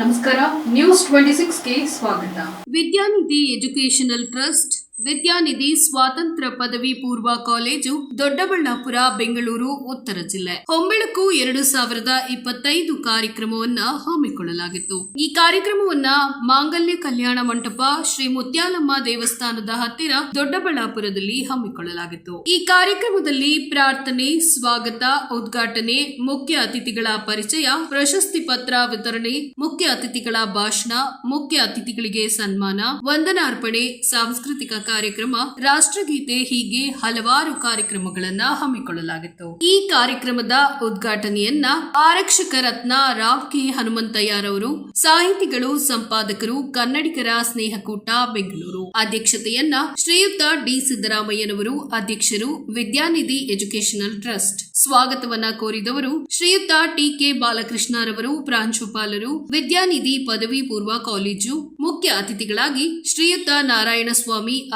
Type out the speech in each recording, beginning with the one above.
ನಮಸ್ಕಾರ news twenty ಸಿಕ್ಸ್ಗೆ ಸ್ವಾಗತ. ವಿದ್ಯಾನಿಧಿ educational trust ವಿದ್ಯಾನಿಧಿ ಸ್ವಾತಂತ್ರ್ಯ ಪದವಿ ಪೂರ್ವ ಕಾಲೇಜು ದೊಡ್ಡಬಳ್ಳಾಪುರ, ಬೆಂಗಳೂರು, ಉತ್ತರ ಜಿಲ್ಲೆ. ಹೊಂಬೆಳಕು ಎರಡು ಸಾವಿರದ ಇಪ್ಪತ್ತೈದು ಕಾರ್ಯಕ್ರಮವನ್ನ ಹಮ್ಮಿಕೊಳ್ಳಲಾಗಿತ್ತು. ಈ ಕಾರ್ಯಕ್ರಮವನ್ನ ಮಾಂಗಲ್ಯ ಕಲ್ಯಾಣ ಮಂಟಪ, ಶ್ರೀ ಮುತ್ಯಾಲಮ್ಮ ದೇವಸ್ಥಾನದ ಹತ್ತಿರ ದೊಡ್ಡಬಳ್ಳಾಪುರದಲ್ಲಿ ಹಮ್ಮಿಕೊಳ್ಳಲಾಗಿತ್ತು. ಈ ಕಾರ್ಯಕ್ರಮದಲ್ಲಿ ಪ್ರಾರ್ಥನೆ, ಸ್ವಾಗತ, ಉದ್ಘಾಟನೆ, ಮುಖ್ಯ ಅತಿಥಿಗಳ ಪರಿಚಯ, ಪ್ರಶಸ್ತಿ ಪತ್ರ ವಿತರಣೆ, ಮುಖ್ಯ ಅತಿಥಿಗಳ ಭಾಷಣ, ಮುಖ್ಯ ಅತಿಥಿಗಳಿಗೆ ಸನ್ಮಾನ, ವಂದನಾರ್ಪಣೆ, ಸಾಂಸ್ಕೃತಿಕ ಕಾರ್ಯಕ್ರಮ, ರಾಷ್ಟ್ರಗೀತೆ ಹೀಗೆ ಹಲವಾರು ಕಾರ್ಯಕ್ರಮಗಳನ್ನ ಹಮ್ಮಿಕೊಳ್ಳಲಾಗಿತ್ತು. ಈ ಕಾರ್ಯಕ್ರಮದ ಉದ್ಘಾಟನೆಯನ್ನ ಆರಕ್ಷಕ ರತ್ನ ರಾವ್ ಕೆ ಹನುಮಂತಯ್ಯರವರು, ಸಾಹಿತಿಗಳು, ಸಂಪಾದಕರು, ಕನ್ನಡಿಗರ ಸ್ನೇಹಕೂಟ ಬೆಂಗಳೂರು. ಅಧ್ಯಕ್ಷತೆಯನ್ನ ಶ್ರೀಯುತ ಡಿ ಸಿದ್ದರಾಮಯ್ಯನವರು, ಅಧ್ಯಕ್ಷರು ವಿದ್ಯಾನಿಧಿ ಎಜುಕೇಶನಲ್ ಟ್ರಸ್ಟ್. ಸ್ವಾಗತವನ್ನ ಕೋರಿದವರು ಶ್ರೀಯುತ ಟಿ ಕೆ ಬಾಲಕೃಷ್ಣರವರು, ಪ್ರಾಂಶುಪಾಲರು, ವಿದ್ಯಾನಿಧಿ ಪದವಿ ಪೂರ್ವ ಕಾಲೇಜು ಮುಖ್ಯ ಅತಿಥಿಗಳಾಗಿ ಶ್ರೀಯುತ ನಾರಾಯಣಸ್ವಾಮಿ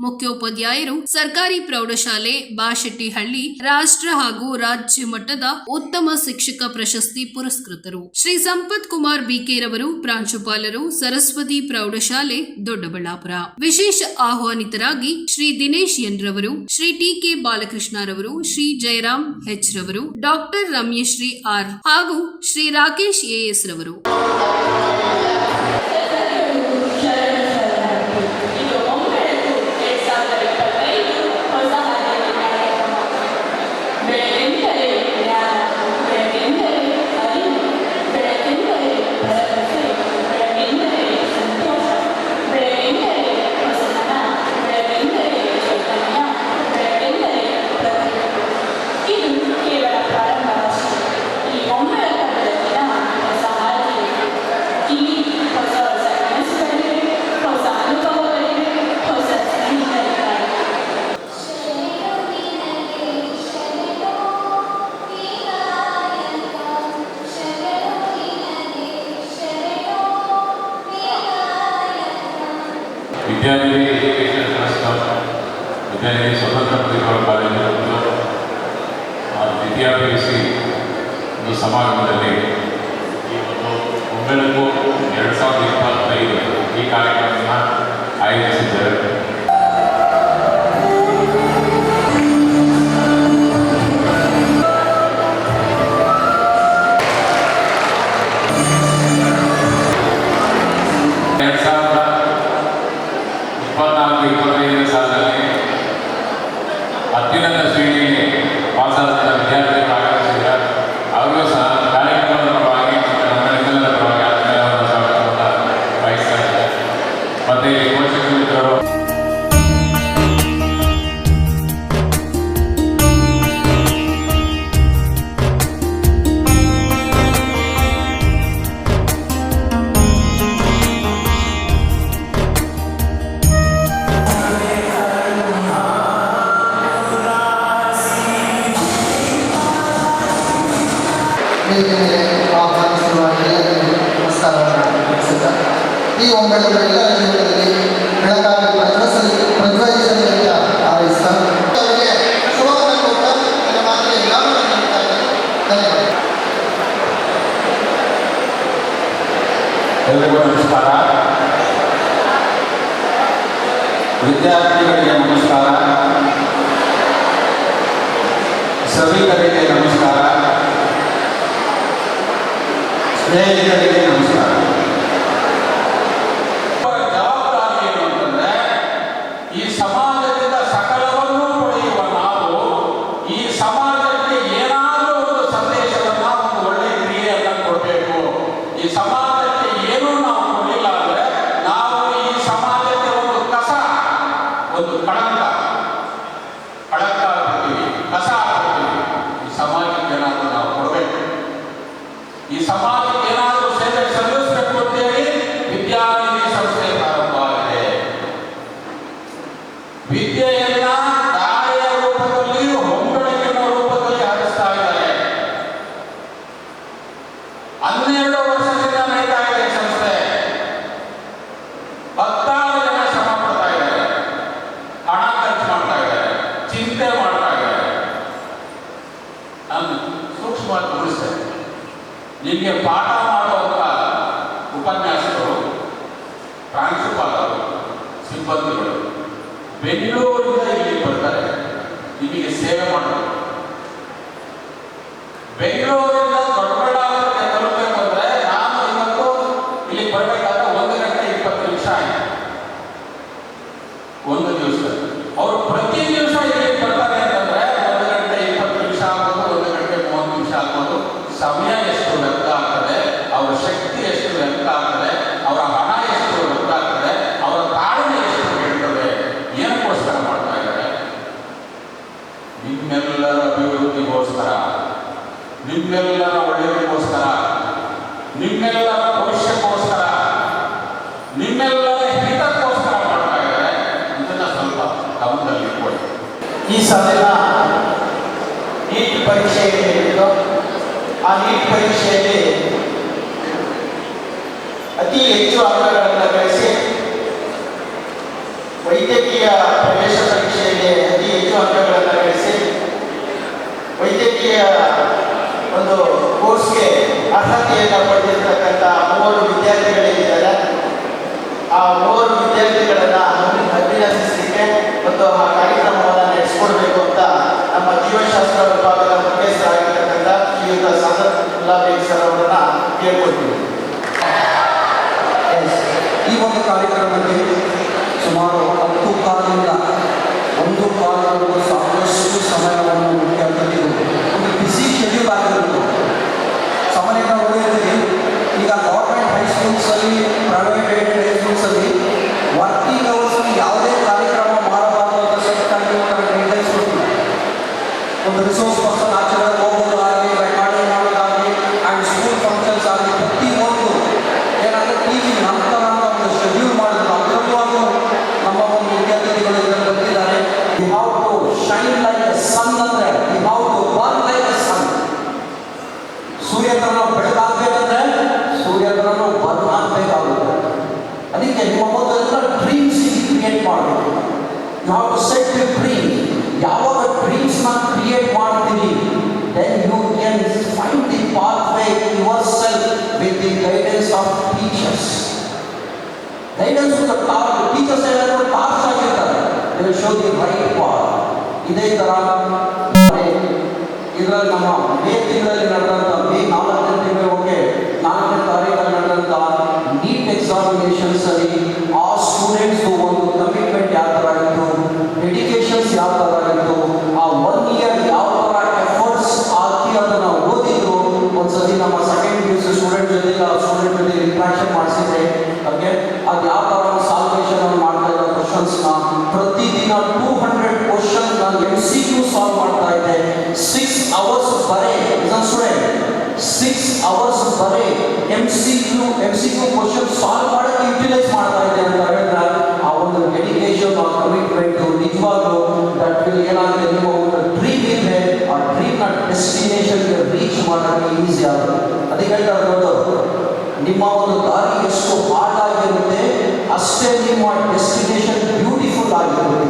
ಮುಖ್ಯೋಪಾಧ್ಯಾಯರು, ಸರ್ಕಾರಿ ಪ್ರೌಢಶಾಲೆ, ಬಾಶೆಟ್ಟಿಹಳ್ಳಿ, ರಾಷ್ಟ್ರ ಹಾಗೂ ರಾಜ್ಯ ಮಟ್ಟದ ಉತ್ತಮ ಶಿಕ್ಷಕ ಪ್ರಶಸ್ತಿ ಪುರಸ್ಕೃತರು. ಶ್ರೀ ಸಂಪತ್ ಕುಮಾರ್ ಬಿಕೆ ರವರು ಪ್ರಾಂಶುಪಾಲರು, ಸರಸ್ವತಿ ಪ್ರೌಢಶಾಲೆ, ದೊಡ್ಡಬಳ್ಳಾಪುರ. ವಿಶೇಷ ಆಹ್ವಾನಿತರಾಗಿ ಶ್ರೀ ದಿನೇಶ್ ಎನ್ ರವರು ಶ್ರೀ ಟಿ ಕೆ ಬಾಲಕೃಷ್ಣರವರು, ಶ್ರೀ ಜಯರಾಮ್ ಹೆಚ್ ರವರು ಡಾಕ್ಟರ್ ರಮ್ಯಶ್ರೀ ಆರ್ ಹಾಗೂ ಶ್ರೀ ರಾಕೇಶ್ ಎಎಸ್ ರವರು ವಿದ್ಯಾನಿಧಿ ಎಜುಕೇಷನ್ ಟ್ರಸ್ಟ್ ವಿದ್ಯಾನಿಧಿ ಸ್ವತಂತ್ರ ಪ್ರತಿಭಾ ಕಾಲೇಜು ಮತ್ತು ಆ ವಿದ್ಯಾ ಪಿ ಯು ಸಿ ಒಂದು ಸಮಾರಂಭದಲ್ಲಿ ಈ ಒಂದು ಒಂಬೆಳಕು ಎರಡು ಸಾವಿರದ ಇಪ್ಪತ್ತೈದು ಈ ಕಾರ್ಯಕ್ರಮವನ್ನು ಆಯೋಜಿಸಿದ್ದಾರೆ. అత్యున్నత మీటింగ్ ఆహ్వానిస్తున్న అసలు ఈ ఒంబెలు వెళ్ళాలి evangélica, ಈ ಸಾಲಿನ ನೀಟ್ ಪರೀಕ್ಷೆ ಆ ನೀಟ್ ಪರೀಕ್ಷೆಯಲ್ಲಿ ಅತಿ ಹೆಚ್ಚು ಅಂಕಗಳನ್ನು ಗಳಿಸಿ ವೈದ್ಯಕೀಯ ಪ್ರವೇಶ ಪರೀಕ್ಷೆಯಲ್ಲಿ ಅತಿ ಹೆಚ್ಚು ಅಂಕಗಳನ್ನು ಗಳಿಸಿ ವೈದ್ಯಕೀಯ ಒಂದು ಕೋರ್ಸ್ಗೆ ಅರ್ಹತೆಯನ್ನು ಪಡೆದಿರ್ತಕ್ಕಂಥ ಮೂವರು ವಿದ್ಯಾರ್ಥಿಗಳಿದ್ದಾರೆ. ಆ ಮೂವರು ವಿದ್ಯಾರ್ಥಿಗಳನ್ನು ಅಭಿನಂದಿಸಲಿಕ್ಕೆ ಮತ್ತು ಜೀವಶಾಸ್ತ್ರ ವಿಭಾಗದ ಮುಖ್ಯಸ್ಥರಾಗಿರ್ತಕ್ಕಂಥ ಶ್ರೀಯುತ ಸಾದರ್ ಬೇಗ್ ಸರ್ ಅವರನ್ನ ಕೇಳ್ಕೊಳ್ತೀವಿ. ಈ ಒಂದು ಕಾರ್ಯಕ್ರಮಕ್ಕೆ ಆಫ್ ಟೀಚರ್ಸ್ ಗೈಡೆನ್ಸ್ ಟೀಚರ್ಸ್ ಏನಾದರೂ ಪಾಸ್ ಆಗಿರ್ತಾರೆ they show the right path ಇದೇ ತರ ಇದರಲ್ಲಿ ನಮ್ಮ ಮೇ ತಿಂಗಳಲ್ಲಿ ನಡೆದಂಥ ಮೇ ನಾಲ್ಕನೇ ತಿಂಗಳು ಓಕೆ ನಾಲ್ಕನೇ ತಾರೀಕಲ್ಲಿ ನಡೆದಂಥ ನೀಟ್ ಎಕ್ಸಾಮಿನೇಷನ್ಸ್ ಅಲ್ಲಿ ಆ ಸ್ಟೂಡೆಂಟ್ಸ್ ಒಂದು ಕಮಿಟ್ಮೆಂಟ್ ಯಾವ ಥರ ಇತ್ತು ಆ ಒನ್ ಇಯರ್ ಯಾವ ಥರ ಎಫರ್ಟ್ಸ್ ಹಾಕಿ ಅದನ್ನು ಓದಿದ್ರು ಒಂದ್ಸತಿ ನಮ್ಮ second P U C student ಜೊತೆ ಆ ಸ್ಟೂಡೆಂಟ್ ಜೊತೆ ಇಂಟ್ರಾಕ್ಷನ್ ಮಾಡಿಸಿದ್ರೆ ಓಕೆ ಅದು ಯಾವ ಥರ ಸಾಲ್ವೇಷನ್ ಅನ್ನು ಮಾಡ್ತಾ ಇರೋ ಕ್ವಶನ್ಸ್ನ ಪ್ರತಿದಿನ ಟೂ ಹಂಡ್ರೆಡ್ ಕ್ವಶನ್ ನಾನು ಎಂ ಸಿ ಕ್ಯೂ ಸಾಲ್ವ್ ಮಾಡ್ತಾ ಇದ್ದೆ. ಸಿಕ್ಸ್ ಅವರ್ಸ್ ಬರೇ ಸ್ಟೂಡೆಂಟ್ ಸಿಕ್ಸ್ ಅವರ್ಸ್ ಬರೇ M C Q M C Q question solve ಮಾಡೋಕ್ಕೆ ಯುಟಿಲೈಸ್ ಮಾಡ್ತಾ ಇದ್ದೆ ಅಂತ ಹೇಳಿದ್ರೆ, ಆ ಒಂದು ಡೆಡಿಕೇಶನ್ ಆ ಕಮಿಟ್ಮೆಂಟ್ ನಿಜವಾಗ್ಲೂ ದಟ್ ವಿಲ್ ಏನಾಗುತ್ತೆ ನಿಮ್ಮ ಒಂದು ಡ್ರೀಮ್ ಇದೆ ಆ ಡ್ರೀಮ್ನ ಡೆಸ್ಟಿನೇಷನ್ಗೆ ರೀಚ್ ಮಾಡೋಕ್ಕೆ ಈಸಿ ಆಗುತ್ತೆ. ಅದಕ್ಕೆ ಹೇಳ್ತಾರೆ ನೋಡು ನಿಮ್ಮ ಒಂದು ದಾರಿ ಎಷ್ಟು ಹಾರ್ಡ್ ಆಗಿರುತ್ತೆ ಅಷ್ಟೇ ನಿಮ್ಮ destination 사람이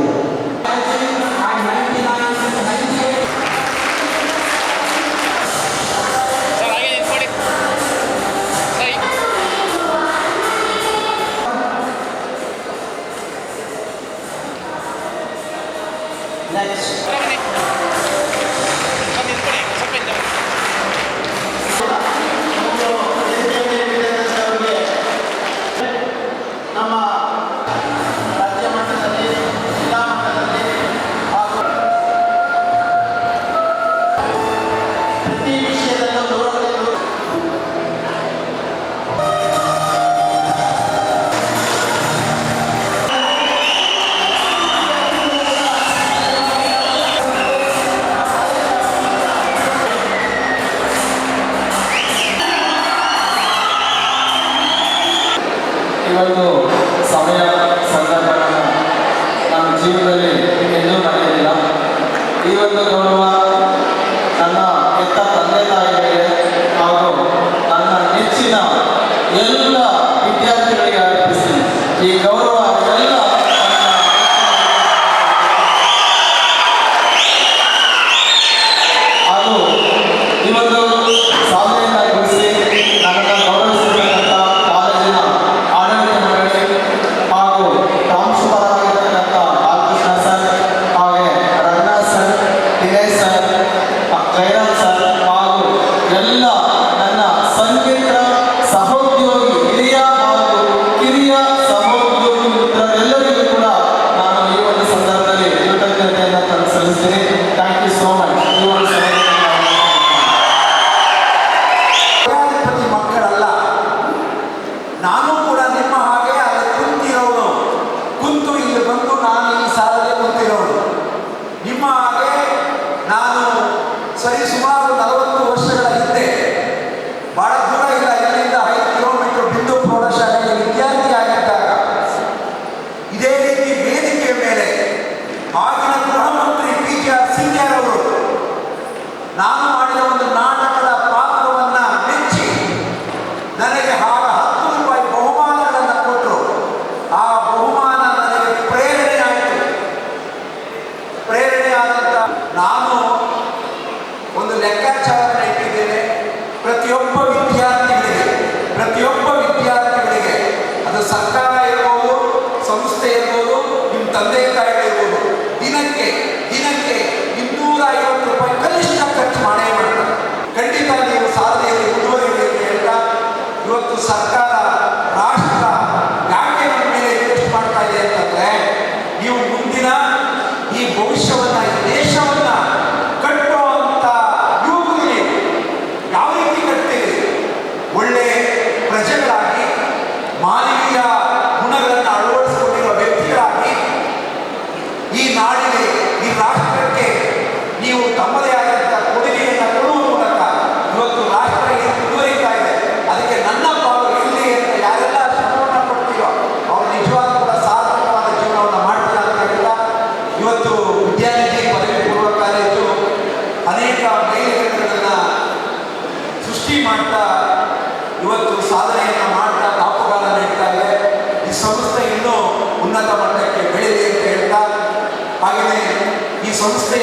Amén.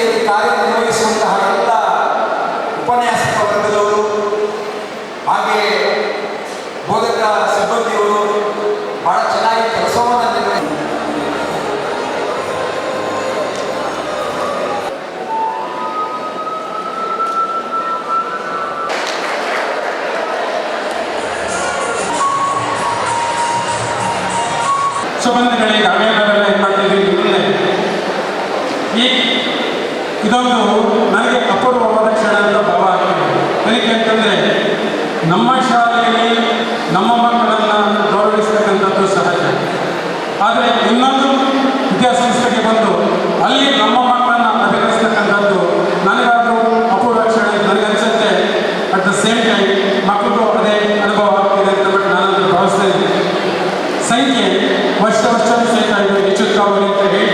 hereditária não é só ನಿಜವಾಗ್ಲೂ ನನಗೆ ಅಪೂರ್ವವಾದ ಕ್ಷಣ ಅಂತ ಭಾವ ಆಗ್ತದೆ ಏನಕ್ಕೆ ಅಂತಂದರೆ, ನಮ್ಮ ಶಾಲೆಯಲ್ಲಿ ನಮ್ಮ ಮಕ್ಕಳನ್ನು ಗೌರವಿಸ್ತಕ್ಕಂಥದ್ದು ಸಹಜ. ಆದರೆ ಇನ್ನೊಂದು ವಿದ್ಯಾಸಂಸ್ಥೆಗೆ ಬಂದು, ಅಲ್ಲಿ ನಮ್ಮ ಮಕ್ಕಳನ್ನು ಅಭಿನಯಿಸ್ತಕ್ಕಂಥದ್ದು ನನಗಾದರೂ ಅಪೂರ್ವ ಕ್ಷಣ ನನಗನ್ಸುತ್ತೆ ಅಟ್ ದ ಸೇಮ್ ಟೈಮ್ ಮಕ್ಕಳು ಅದೇ ಅನುಭವ ಆಗ್ತಿದೆ ಅಂತ ಬಿಟ್ಟು ನಾನು ಭಾವಿಸ್ತಾ ಇದ್ದೀನಿ. ಸಂಖ್ಯೆ ವರ್ಷ ವರ್ಷವೂ ಸಹಿತ ಹೆಚ್ಚುತ್ತಾ ಹೋಗಿ ಅಂತ ಹೇಳಿ.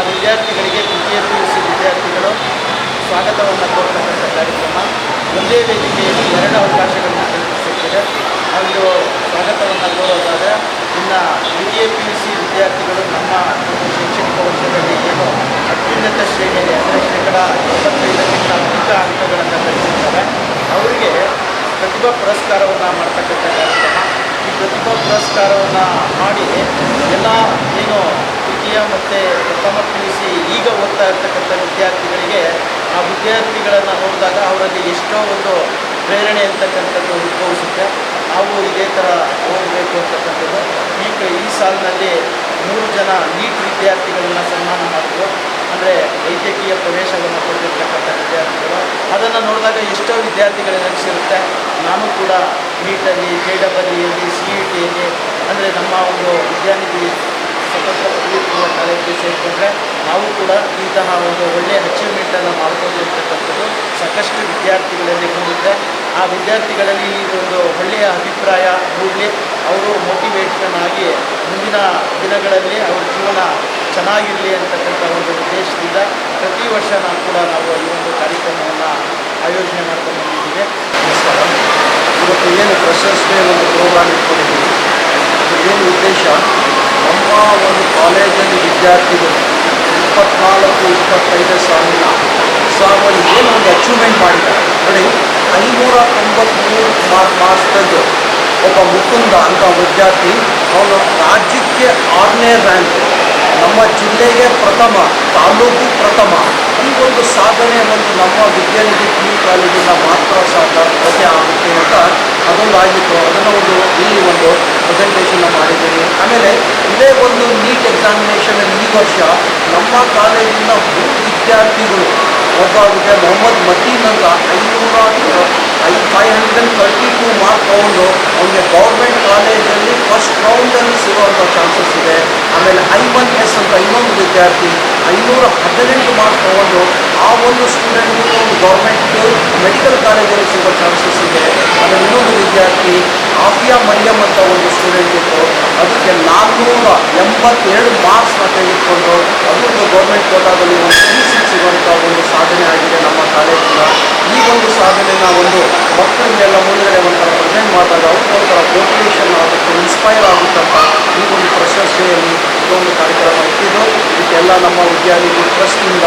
ಆ ವಿದ್ಯಾರ್ಥಿಗಳಿಗೆ ದ್ವಿತೀಯ ಪಿ ಯು ವಿದ್ಯಾರ್ಥಿಗಳು ಸ್ವಾಗತವನ್ನು ಕೋರ್ತಕ್ಕಂಥ ಕಾರ್ಯಕ್ರಮ. ಒಂದೇ ವೇದಿಕೆಯಲ್ಲಿ ಎರಡು ಅವಕಾಶಗಳನ್ನು ಕಲ್ಪಿಸುತ್ತಿದೆ ಒಂದು ಸ್ವಾಗತವನ್ನು ಕೋರೋದಾದರೆ ಇನ್ನು ದ್ವಿತೀಯ ಪಿ ಯು ಸಿ ವಿದ್ಯಾರ್ಥಿಗಳು ನಮ್ಮ ಒಂದು ಶೈಕ್ಷಣಿಕ ವರ್ಷದಲ್ಲಿ ಏನು ಅತ್ಯುನ್ನತ ಶ್ರೇಣಿಯಲ್ಲಿ ಅಂದರೆ ಶೇಕಡ ತೊಂಬತ್ತೈದಕ್ಕಿಂತ ಅಧಿಕ ಅಂಕಗಳನ್ನು ಗಳಿಸಿದ್ದಾರೆ ಅವರಿಗೆ ಪ್ರತಿಭಾ ಪುರಸ್ಕಾರವನ್ನು ಮಾಡ್ತಕ್ಕಂಥ ಕಾರ್ಯಕ್ರಮ. ಈ ಪ್ರತಿಭಾ ಪುರಸ್ಕಾರವನ್ನು ಮಾಡಿ ಎಲ್ಲ ಏನು ದ್ವಿತೀಯ ಮತ್ತು ಪ್ರಥಮ ಪಿ ಯು ಸಿ ಈಗ ಓದ್ತಾ ಇರ್ತಕ್ಕಂಥ ವಿದ್ಯಾರ್ಥಿಗಳಿಗೆ ಆ ವಿದ್ಯಾರ್ಥಿಗಳನ್ನು ನೋಡಿದಾಗ ಅವರಲ್ಲಿ ಎಷ್ಟೋ ಒಂದು ಪ್ರೇರಣೆ ಅಂತಕ್ಕಂಥದ್ದು ಉದ್ಭವಿಸುತ್ತೆ ನಾವು ಇದೇ ಥರ ಓದಬೇಕು ಅಂತಕ್ಕಂಥದ್ದು. ಈ ಈ ಸಾಲಿನಲ್ಲಿ ಮೂರು ಜನ ನೀಟ್ ವಿದ್ಯಾರ್ಥಿಗಳನ್ನು ಸನ್ಮಾನ ಮಾಡಿದ್ರು ಅಂದರೆ ವೈದ್ಯಕೀಯ ಪ್ರವೇಶವನ್ನು ಕೊಟ್ಟಿರ್ತಕ್ಕಂಥ ವಿದ್ಯಾರ್ಥಿಗಳು. ಅದನ್ನು ನೋಡಿದಾಗ ಎಷ್ಟೋ ವಿದ್ಯಾರ್ಥಿಗಳು ನೆನಪಿಸಿರುತ್ತೆ ನಾನು ಕೂಡ ನೀಟಲ್ಲಿ ಜೆ ಡಬಲ್ ಇಯಲ್ಲಿ ಸಿ ಇ ಟಿಯಲ್ಲಿ ಅಂದರೆ ನಮ್ಮ ಒಂದು ವಿದ್ಯಾನಿಧಿ ಸ್ವತಂತ್ರ ಪದವಿ ಕಾಲೇಜಿಗೆ ಸೇರಿಕೊಂಡ್ರೆ ನಾವು ಕೂಡ ಇಂತಹ ಒಂದು ಒಳ್ಳೆಯ ಅಚೀವ್ಮೆಂಟನ್ನು ಮಾಡ್ಬೋದು ಅಂತಕ್ಕಂಥದ್ದು ಸಾಕಷ್ಟು ವಿದ್ಯಾರ್ಥಿಗಳಲ್ಲಿ ಮೂಡುತ್ತೆ ಆ ವಿದ್ಯಾರ್ಥಿಗಳಲ್ಲಿ ಈ ಒಂದು ಒಳ್ಳೆಯ ಅಭಿಪ್ರಾಯ ಮೂಡಲಿ. ಅವರು ಮೋಟಿವೇಷನ್ ಆಗಿ ಮುಂದಿನ ದಿನಗಳಲ್ಲಿ ಅವ್ರ ಜೀವನ ಚೆನ್ನಾಗಿರಲಿ ಅಂತಕ್ಕಂಥ ಒಂದು ಉದ್ದೇಶದಿಂದ ಪ್ರತಿ ವರ್ಷ ನಾವು ಕೂಡ ನಾವು ಈ ಒಂದು ಕಾರ್ಯಕ್ರಮವನ್ನು ಆಯೋಜನೆ ಮಾಡ್ಕೊಂಡು ಬಂದಿದ್ದೀವಿ. ಇವತ್ತು ಏನು ಪ್ರಶಸ್ತಿ ಒಂದು ಪ್ರೋಗ್ರಾಮ್ ಇಟ್ಕೊಂಡಿದ್ದೀವಿ. ಏನು ಉದ್ದೇಶ? ನಮ್ಮ ಒಂದು ಕಾಲೇಜಲ್ಲಿ ವಿದ್ಯಾರ್ಥಿಗಳು ಇಪ್ಪತ್ನಾಲ್ಕು ಇಪ್ಪತ್ತೈದು ಸಾವಿರ ಸಾವಿರ ಏನು ಒಂದು ಅಚೀವ್ಮೆಂಟ್ ಮಾಡಿದ್ದಾರೆ ನೋಡಿ ಐನೂರ ತೊಂಬತ್ತ್ಮೂರು ಮಾರ್ಕ್ ಮಾರ್ಕ್ಸ್ ತೆಗೆದು ಒಬ್ಬ ಮುಕುಂದ ಅಂತ ವಿದ್ಯಾರ್ಥಿ ಅವನು ರಾಜ್ಯಕ್ಕೆ ಆರನೇ ರ್ಯಾಂಕ್ ನಮ್ಮ ಜಿಲ್ಲೆಗೆ ಪ್ರಥಮ, ತಾಲೂಕು ಪ್ರಥಮ. ಈ ಒಂದು ಸಾಧನೆ ಒಂದು ನಮ್ಮ ವಿದ್ಯಾನಿಧಿ ಪಿ ಯು ಕಾಲೇಜಿಂದ ಮಾತ್ರ ಸಾಧ್ಯ ಆಗುತ್ತೆ ಅಂತ ಅದೊಂದು ಆಗಿತ್ತು. ಅದನ್ನು ಒಂದು ಇಲ್ಲಿ ಒಂದು ಪ್ರೆಸೆಂಟೇಷನ್ ಮಾಡಿದ್ದೀನಿ. ಆಮೇಲೆ ಇದೇ ಒಂದು ನೀಟ್ ಎಕ್ಸಾಮಿನೇಷನ್ ಈ ವರ್ಷ ನಮ್ಮ ಕಾಲೇಜಿನ ವಿದ್ಯಾರ್ಥಿಗಳು ಒಬ್ಬ ಮೊಹಮ್ಮದ್ ಮತೀನ್ ಅಂತ ಐನೂರ I five hundred thirty two mark ತೊಗೊಂಡು ಅವನಿಗೆ ಗೌರ್ಮೆಂಟ್ ಕಾಲೇಜಲ್ಲಿ ಫಸ್ಟ್ ರೌಂಡಲ್ಲಿ ಸಿಗುವಂಥ ಚಾನ್ಸಸ್ ಇದೆ. ಆಮೇಲೆ ಐವನ್ ಎಸ್ ಅಂತ ಇನ್ನೊಂದು ವಿದ್ಯಾರ್ಥಿ ಐನೂರ ಹದಿನೆಂಟು ಮಾರ್ಕ್ ತಗೊಂಡು ಆ ಒಂದು ಸ್ಟೂಡೆಂಟ್ಗೂ ಒಂದು ಗೌರ್ಮೆಂಟ್ ಮೆಡಿಕಲ್ ಕಾಲೇಜಲ್ಲಿ ಸಿಗೋ ಚಾನ್ಸಸ್ ಇದೆ. ಅದು ಇನ್ನೊಂದು ವಿದ್ಯಾರ್ಥಿ ಆಫಿಯಾ ಮರಿಯಂ ಅಂತ ಒಂದು ಸ್ಟೂಡೆಂಟ್ ಇತ್ತು. ಅದಕ್ಕೆ ನಾನ್ನೂರ ಎಂಬತ್ತೆರಡು ಮಾರ್ಕ್ಸ್ನ ತೆಗೆದುಕೊಂಡು ಅದು ಒಂದು ಗೌರ್ಮೆಂಟ್ ಕೋಟಾದಲ್ಲಿ ಒಂದು ಸಿ ಸಿ ಸಿಗುವಂಥ ಒಂದು ಸಾಧನೆ ಆಗಿದೆ ನಮ್ಮ ಕಾಲೇಜಿನ. ಈ ಒಂದು ಸಾಧನೆನ ಒಂದು ಮಕ್ಕಳಿಗೆಲ್ಲ ಮುಂದೆ ಒಂಥರ ಪ್ರೆಸೆಂಟ್ ಮಾಡಿದಾಗ ಅವ್ರಿಗೆ ಒಂಥರ ಮೋಟಿವೇಶನ್ ಆಗುತ್ತೆ ಇನ್ಸ್ಪೈರ್ ಆಗುತ್ತಂತ ಈ ಒಂದು ಪ್ರಶಸ್ತಿಯಲ್ಲಿ ಇದೊಂದು ಕಾರ್ಯಕ್ರಮ ಇಟ್ಟಿದ್ದು. ಇದಕ್ಕೆಲ್ಲ ನಮ್ಮ ವಿದ್ಯಾರ್ಥಿಗಳು ಟ್ರಸ್ಟಿಂದ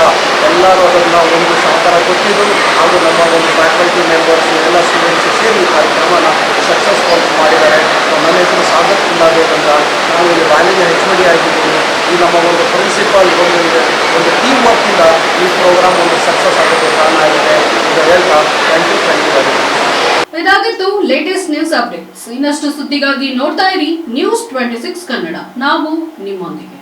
ಎಲ್ಲರೂ ಅದನ್ನು ಒಂದು ಸಹಕಾರ ಕೊಟ್ಟಿದ್ದು ಹಾಗೂ ನಮ್ಮ ಒಂದು ಫ್ಯಾಕಲ್ಟಿ ಮೆಂಬರ್ಸ್ ಎಲ್ಲ ಸ್ಟೂಡೆಂಟ್ಸ್ ಸೇರಿ ಈ ಕಾರ್ಯಕ್ರಮನ ಸಕ್ಸಸ್ಫುಲ್ ಮಾಡಿದ್ದಾರೆ. ನನ್ನ ಹೆಸರು ಸಾಗರ್ ಕುಂದಾಬೇಕ್ ಅಂತ ನಾನು ಇಲ್ಲಿ ಕಾಲೇಜಿನ ಹೆಚ್ ಡಿ ಆಗಿದ್ದೀನಿ ಈ ನಮ್ಮ ಒಂದು ಪ್ರಿನ್ಸಿಪಾಲ್ ಒಂದು ಒಂದು ಟೀಮ್ ವರ್ಕಿಂದ ಈ ಪ್ರೋಗ್ರಾಮ್ ಒಂದು ಸಕ್ಸಸ್ ಆಗೋದು ಕಾರಣ ಆಗಿದೆ. ಇದು ಹೇಳ್ತಾ ಥ್ಯಾಂಕ್ ಯು ಥ್ಯಾಂಕ್ ಯು ಇದಾಗಿತ್ತು ಲೇಟೆಸ್ಟ್ ನ್ಯೂಸ್ ಅಪ್ಡೇಟ್ಸ್ ಇನ್ನಷ್ಟು ಸುದ್ದಿಗಾಗಿ ನೋಡ್ತಾ ಇರಿ ನ್ಯೂಸ್ ಟ್ವೆಂಟಿ ಸಿಕ್ಸ್ ಕನ್ನಡ ನಾವು ನಿಮ್ಮೊಂದಿಗೆ.